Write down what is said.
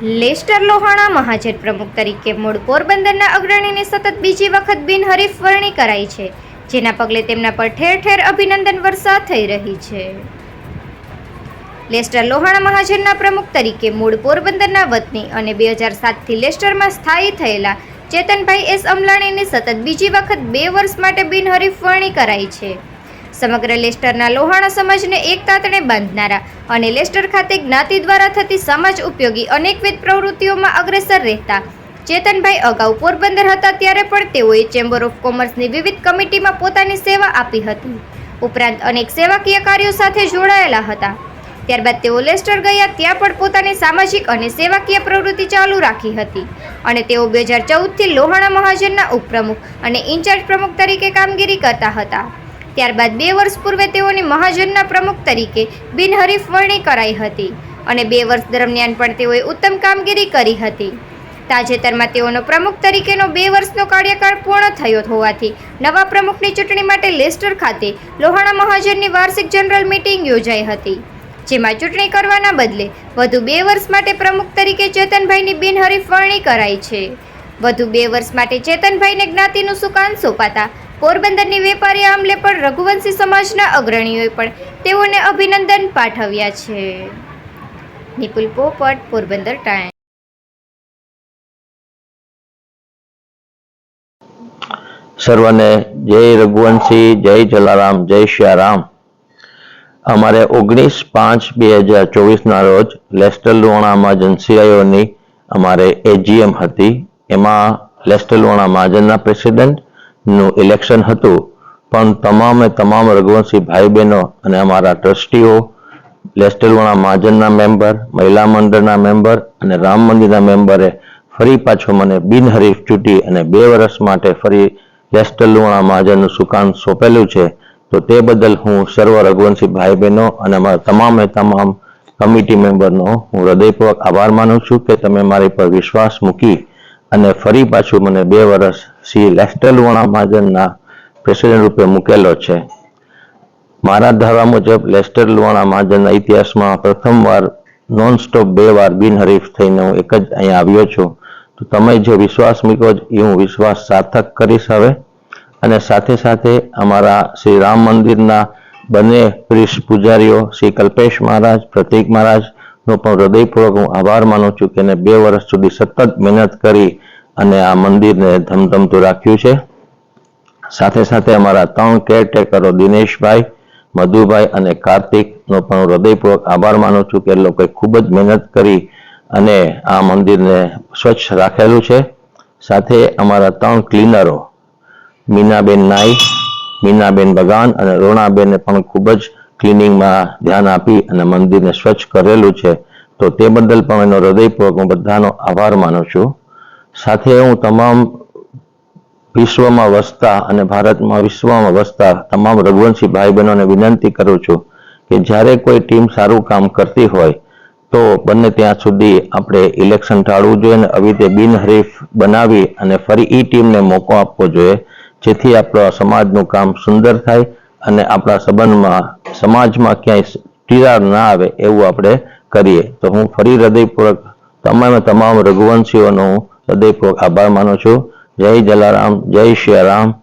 Leicester Lohana મહાજન પ્રમુખ તરીકે મૂળ પોરબંદરના અગ્રણીની સતત બીજી વખત બિનહરીફ વરણી કરાઈ છે, જેના પગલે તેમના પર ઠેર ઠેર અભિનંદન વર્ષા થઈ રહી છે. લેસ્ટર લોહાણા મહાજનના પ્રમુખ તરીકે મૂળ પોરબંદરના વતની અને બે હજાર સાતથી લેસ્ટરમાં સ્થાયી થયેલા ચેતનભાઈ એસ અમલાણીની સતત બીજી વખત બે વર્ષ માટે બિનહરીફ વરણી કરાઈ છે. સમગ્ર લેસ્ટરના લોહાણા સમાજને એક તાતણે બાંધનારા અને લેસ્ટર ખાતે જ્ઞાતિ દ્વારા થતી સમાજ ઉપયોગી અનેકવિધ પ્રવૃત્તિઓમાં અગ્રેસર રહેતા. ચેતનભાઈ અગાઉ પોરબંદર હતા ત્યારે પણ તેઓએ ચેમ્બર ઓફ કોમર્સની વિવિધ કમિટીમાં પોતાની સેવા આપી હતી. ઉપરાંત અનેક સેવાકીય કાર્યો સાથે જોડાયેલા હતા. ત્યારબાદ તેઓ લેસ્ટર ગયા ત્યાં પણ પોતાની સામાજિક અને સેવાકીય પ્રવૃત્તિ ચાલુ રાખી હતી અને તેઓ બે હજાર ચૌદથી લોહાણા મહાજનના ઉપપ્રમુખ અને ઇન્ચાર્જ પ્રમુખ તરીકે કામગીરી કરતા હતા. ત્યારબાદ બે વર્ષ પૂર્વે તેઓની મહાજનના પ્રમુખ તરીકે બિનહરીફ વરણી કરાઈ હતી અને બે વર્ષ દરમિયાન પણ તેઓએ ઉત્તમ કામગીરી કરી હતી. તાજેતરમાં તેઓનો પ્રમુખ તરીકેનો બે વર્ષનો કાર્યકાળ પૂર્ણ થયો હોવાથી નવા પ્રમુખની ચૂંટણી માટે લેસ્ટર ખાતે લોહાણા મહાજનની વાર્ષિક જનરલ મીટિંગ યોજાઈ હતી, જેમાં ચૂંટણી કરવાના બદલે વધુ બે વર્ષ માટે પ્રમુખ તરીકે ચેતનભાઈની બિનહરીફ વરણી કરાઈ છે. વધુ બે વર્ષ માટે ચેતનભાઈને જ્ઞાતિનું સુકાન સોંપાતા પોરબંદરની વેપારી આમલે પણ રઘુવંશી સમાજના અગ્રણીઓએ પણ તેઓને અભિનંદન પાઠવ્યા છે. નિપુલ પોપટ, પોરબંદર ટાઈમ સર્વને જય રઘુવંશી, જય જલારામ, જય શ્યારામ. અમારે ઓગણીસ પાંચ બે હજાર ચોવીસના રોજ લેસ્ટર લુણામાં જનસીઆઈઓની અમારે એજીએમ હતી. એમાં લેસ્ટલવાણા મહાજનના પ્રેસિડેન્ટનું ઇલેક્શન હતું. પણ તમામે તમામ રઘુવંશી ભાઈ બહેનો અને અમારા ટ્રસ્ટીઓ લેસ્ટલવાણા મહાજનના મેમ્બર, મહિલા મંડળના મેમ્બર અને રામ મંદિરના મેમ્બરે ફરી પાછો મને બિનહરીફ ચૂંટી અને બે વર્ષ માટે ફરી લેસ્ટલવાણા મહાજનનું સુકાન સોંપેલું છે. તો તે બદલ હું સર્વ રઘુવંશી ભાઈ બહેનો અને અમારા તમામે તમામ કમિટી મેમ્બરનો હું હૃદયપૂર્વક આભાર માનું છું કે તમે મારી પર વિશ્વાસ મૂકી અને ફરી પાછું મને બે વર્ષ શ્રી લેફ્ટલ વણા મહાજનના પ્રેસિડેન્ટ રૂપે મૂકેલો છે. મારા ધારા મુજબ લેસ્ટર લુવાણા મહાજનના ઇતિહાસમાં પ્રથમવાર નોન સ્ટોપ બે વાર બિનહરીફ થઈને હું એક જ અહીંયા આવ્યો છું. તો તમે જે વિશ્વાસ મૂક્યો એ હું વિશ્વાસ સાર્થક કરીશ હવે. અને સાથે સાથે અમારા શ્રી રામ મંદિરના બંને પ્રિસ્ટ પૂજારીઓ શ્રી કલ્પેશ મહારાજ, પ્રતિક મહારાજનો પણ હૃદયપૂર્વક હું આભાર માનું છું કે એને બે વર્ષ સુધી સતત મહેનત કરી અને આ મંદિરને ધમધમતું રાખ્યું છે. સાથે સાથે અમારા ત્રણ કેરટેકરો દિનેશભાઈ, મધુભાઈ અને કાર્તિકનો પણ હૃદયપૂર્વક આભાર માનું છું કે લોકોએ ખૂબ જ મહેનત કરી અને આ મંદિરને સ્વચ્છ રાખેલું છે. સાથે અમારા ત્રણ ક્લીનરો મીનાબેન નાઈ, મીનાબેન બગાન અને રોણાબેને પણ ખૂબ જ ક્લિનિંગમાં ધ્યાન આપી અને મંદિરને સ્વચ્છ કરેલું છે, તો તે બદલ પણ એનો હૃદયપૂર્વક હું બધાનો આભાર માનું છું. સાથે હું તમામ વિશ્વમાં વસતા અને ભારતમાં વિશ્વમાં વસતા તમામ રઘુવંશી ભાઈ બહેનોને વિનંતી કરું છું કે જ્યારે કોઈ ટીમ સારું કામ કરતી હોય, તો બંને ત્યાં સુધી આપણે ઇલેક્શન ટાળવું જોઈએ અને આવી રીતે બિનહરીફ બનાવી અને ફરી એ ટીમને મોકો આપવો જોઈએ, જેથી આપણો સમાજનું કામ સુંદર થાય અને આપણા સંબંધમાં સમાજમાં ક્યાંય તિરાડ ના આવે એવું આપણે કરીએ. તો હું ફરી હૃદયપૂર્વક તમામે તમામ રઘુવંશીઓનો હું હૃદયપૂર્વક આભાર માનું છું. જય જલારામ, જય શ્રી રામ